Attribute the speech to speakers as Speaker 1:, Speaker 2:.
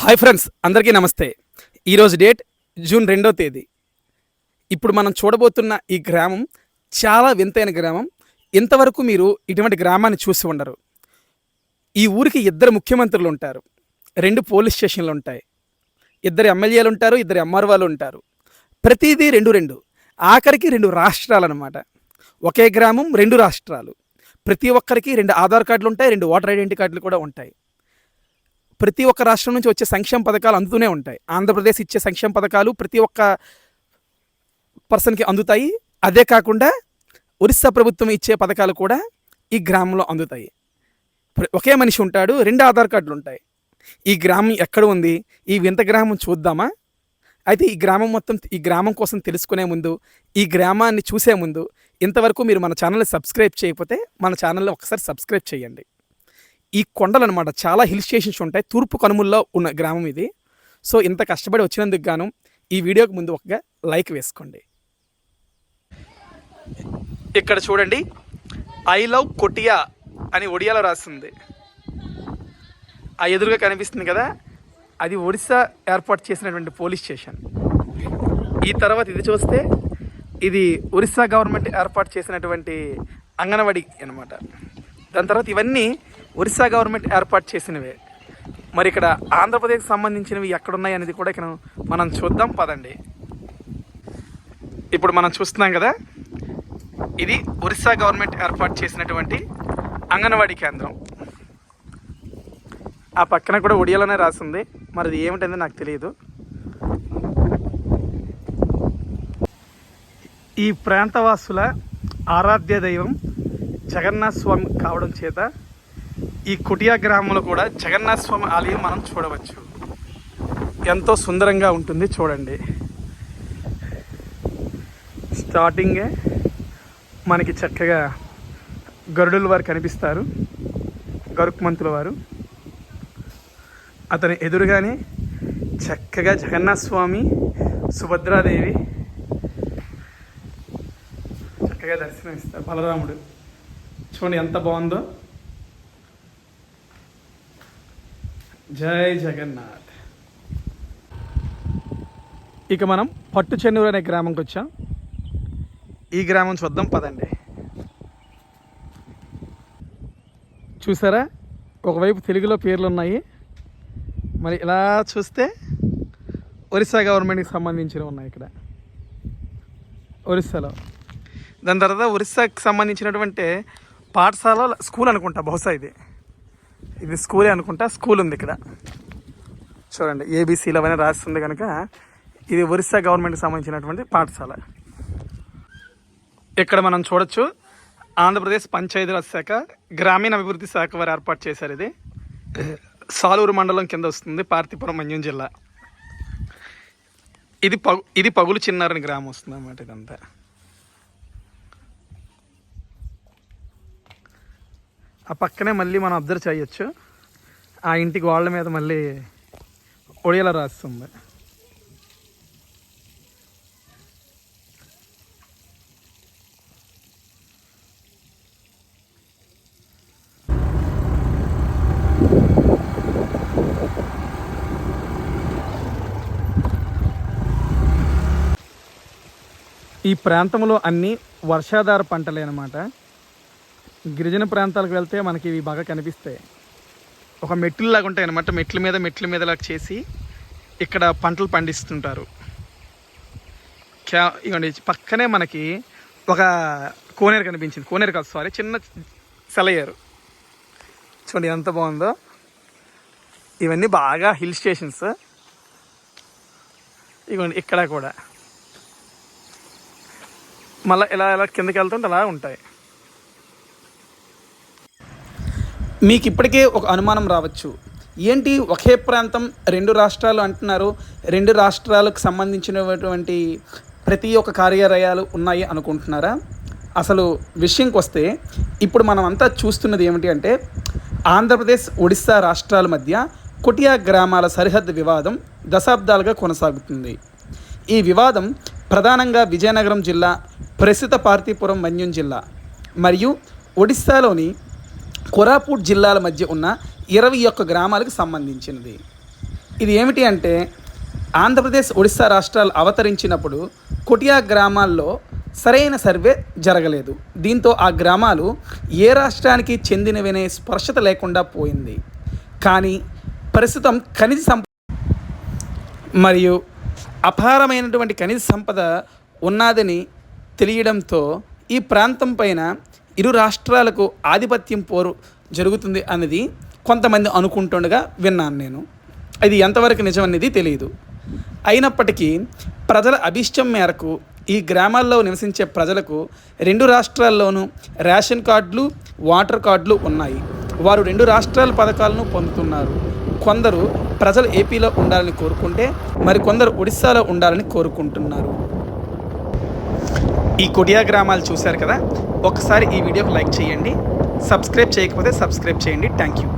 Speaker 1: Hi friends అందరికీ నమస్తే. ఈరోజు డేట్ జూన్ రెండో తేదీ. ఇప్పుడు మనం చూడబోతున్న ఈ గ్రామం చాలా వింతైన గ్రామం. ఇంతవరకు మీరు ఇటువంటి గ్రామాన్ని చూసి ఉండరు. ఈ ఊరికి ఇద్దరు ముఖ్యమంత్రులు ఉంటారు. రెండు పోలీస్ స్టేషన్లు ఉంటాయి. ఇద్దరు ఎమ్మెల్యేలు ఉంటారు ఇద్దరు ఎంఆర్ఓలు ఉంటారు. ప్రతిదీ రెండు రెండు. ఆఖరికి రెండు రాష్ట్రాలు అనమాట ఒకే గ్రామం రెండు రాష్ట్రాలు. ప్రతి ఒక్కరికి రెండు ఆధార్ కార్డులు ఉంటాయి రెండు ఓటర్ ఐడెంటిటీ కార్డులు కూడా ఉంటాయి. ప్రతి ఒక్క రాష్ట్రం నుంచి వచ్చే సంక్షేమ పథకాలు అందుతూనే ఉంటాయి. ఆంధ్రప్రదేశ్ ఇచ్చే సంక్షేమ పథకాలు ప్రతి ఒక్క పర్సన్కి అందుతాయి. అదే కాకుండా ఒరిస్సా ప్రభుత్వం ఇచ్చే పథకాలు కూడా ఈ గ్రామంలో అందుతాయి. ప్ర- ఒకే మనిషి ఉంటాడు రెండు ఆధార్ కార్డులు ఉంటాయి. ఈ గ్రామం ఎక్కడ ఉంది? ఈ వింత గ్రామం చూద్దామా? అయితే ఈ గ్రామం మొత్తం ఈ గ్రామం కోసం తెలుసుకునే ముందు ఈ గ్రామాన్ని చూసే ముందు ఇంతవరకు మీరు మన ఛానల్ని సబ్స్క్రైబ్ చేయకపోతే మన ఛానల్ని ఒకసారి సబ్స్క్రైబ్ చేయండి. ఈ కొండలు అనమాట చాలా హిల్ స్టేషన్స్ ఉంటాయి. తూర్పు కనుమల్లో ఉన్న గ్రామం ఇది. సో ఇంత కష్టపడి వచ్చినందుకు గాను ఈ వీడియోకి ముందు ఒక లైక్ వేసుకోండి. ఇక్కడ చూడండి. ఐ లవ్ కొటియా అని ఒడియాలో రాస్తుంది ఆ ఎదురుగా కనిపిస్తుంది కదా అది ఒడిశా ఏర్పాటు చేసినటువంటి పోలీస్ స్టేషన్. ఈ తర్వాత ఇది చూస్తే ఇది ఒరిస్సా గవర్నమెంట్ ఏర్పాటు చేసినటువంటి అంగన్వాడి అనమాట దాని తర్వాత ఇవన్నీ ఒరిస్సా గవర్నమెంట్ ఏర్పాటు చేసినవే. మరి ఇక్కడ ఆంధ్రప్రదేశ్ సంబంధించినవి ఎక్కడున్నాయి అనేది కూడా ఇక్కడ మనం చూద్దాం పదండి. ఇప్పుడు మనం చూస్తున్నాం కదా ఇది ఒరిస్సా గవర్నమెంట్ ఏర్పాటు చేసినటువంటి అంగన్వాడీ కేంద్రం. ఆ పక్కన కూడా ఒడియాలోనే రాసింది. మరి అది ఏమిటంది నాకు తెలియదు. ఈ ప్రాంతవాసుల ఆరాధ్య దైవం జగన్నాథ స్వామి కావడం చేత ఈ కుటియా గ్రామంలో కూడా జగన్నాథ స్వామి ఆలయం మనం చూడవచ్చు. ఎంతో సుందరంగా ఉంటుంది చూడండి. స్టార్టింగే మనకి చక్కగా గరుడుల వారు కనిపిస్తారు. గరుక్మంతుల వారు. అతని ఎదురుగానే చక్కగా జగన్నాథ స్వామి సుభద్రాదేవి చక్కగా దర్శనం ఇస్తారు బలరాముడు. చూడండి ఎంత బాగుందో. జై జగన్నాథ్. ఇక మనం పట్టు చెన్నూరు అనే గ్రామంకి వచ్చాం. ఈ గ్రామం చూద్దాం పదండి. చూసారా? ఒకవైపు తెలుగులో పేర్లు ఉన్నాయి మరి ఇలా చూస్తే ఒరిస్సా గవర్నమెంట్కి సంబంధించినవి ఉన్నాయి ఇక్కడ. ఒరిస్సాలో. దాని తర్వాత ఒరిస్సాకి సంబంధించినటువంటి పాఠశాల స్కూల్ అనుకుంటా బహుశా ఇది. ఇది స్కూలే అనుకుంటా స్కూల్ ఉంది ఇక్కడ. చూడండి ఏబీసీలో అవన్నీ రాస్తుంది కనుక ఇది ఒరిస్సా గవర్నమెంట్కి సంబంధించినటువంటి పాఠశాల. ఇక్కడ మనం చూడొచ్చు ఆంధ్రప్రదేశ్ పంచాయతీరాజ్ శాఖ గ్రామీణ అభివృద్ధి శాఖ వారు ఏర్పాటు చేశారు ఇది. సాలూరు మండలం కింద వస్తుంది పార్తీపురం మన్యం జిల్లా. ఇది పగు ఇది పగులు చిన్నారని గ్రామం వస్తుంది అన్నమాట ఇదంతా. ఆ పక్కనే మళ్ళీ మనం అబ్జర్వ్ చేయొచ్చు. ఆ ఇంటికి వాళ్ళ మీద మళ్ళీ ఒడియాల రాస్తుంది. ఈ ప్రాంతంలో అన్నీ వర్షాధార పంటలే అన్నమాట. గిరిజన ప్రాంతాలకు వెళ్తే మనకి ఇవి బాగా కనిపిస్తాయి. ఒక మెట్లులాగా ఉంటాయి అనమాట మెట్ల మీద మెట్ల మీదలాగా చేసి ఇక్కడ పంటలు పండిస్తుంటారు. క్యా ఇవ్వండి పక్కనే మనకి ఒక కోనేరు కనిపించింది. కోనేరు కాదు సారీ చిన్న సెలయ్యారు చూడండి ఎంత బాగుందో. ఇవన్నీ బాగా హిల్ స్టేషన్స్. ఇవ్వండి ఇక్కడ కూడా. మళ్ళీ ఇలా ఇలా కిందకి వెళ్తుంటే అలా ఉంటాయి. మీకు ఇప్పటికే ఒక అనుమానం రావచ్చు. ఏంటి ఒకే ప్రాంతం రెండు రాష్ట్రాలు అంటున్నారు? రెండు రాష్ట్రాలకు సంబంధించినటువంటి ప్రతి ఒక్క కార్యాలయాలు ఉన్నాయి అనుకుంటున్నారా? అసలు విషయంకి వస్తే ఇప్పుడు మనం అంతా చూస్తున్నది ఏమిటి అంటే ఆంధ్రప్రదేశ్ ఒడిశా రాష్ట్రాల మధ్య కొటియా గ్రామాల సరిహద్దు వివాదం దశాబ్దాలుగా కొనసాగుతుంది. ఈ వివాదం ప్రధానంగా విజయనగరం జిల్లా ప్రస్తుత పార్తీపురం మన్యం జిల్లా మరియు ఒడిస్సాలోని కొరాపూట్ జిల్లాల మధ్య ఉన్న ఇరవై ఒక్క గ్రామాలకు సంబంధించినది. ఇది ఏమిటి అంటే ఆంధ్రప్రదేశ్ ఒడిశా రాష్ట్రాలు అవతరించినప్పుడు కొటియా గ్రామాల్లో సరైన సర్వే జరగలేదు. దీంతో ఆ గ్రామాలు ఏ రాష్ట్రానికి చెందినవనే స్పర్శత లేకుండా పోయింది. కానీ ప్రస్తుతం ఖనిజ సంపద మరియు అపారమైనటువంటి ఖనిజ సంపద ఉన్నదని తెలియడంతో ఈ ప్రాంతం పైన ఇరు రాష్ట్రాలకు ఆధిపత్యం పోరు జరుగుతుంది అన్నది కొంతమంది అనుకుంటుండగా విన్నాను నేను. అది ఎంతవరకు నిజమనేది తెలియదు అయినప్పటికీ ప్రజల అభిష్టం మేరకు ఈ గ్రామాల్లో నివసించే ప్రజలకు రెండు రాష్ట్రాల్లోనూ రేషన్ కార్డులు వాటర్ కార్డులు ఉన్నాయి. వారు రెండు రాష్ట్రాల పథకాలను పొందుతున్నారు. కొందరు ప్రజలు ఏపీలో ఉండాలని కోరుకుంటే మరికొందరు ఒడిస్సాలో ఉండాలని కోరుకుంటున్నారు. ఈ కొడియా గ్రామాలు చూశారు కదా? ఒకసారి ఈ వీడియోకి లైక్ చేయండి. సబ్స్క్రైబ్ చేయకపోతే సబ్స్క్రైబ్ చేయండి. Thank you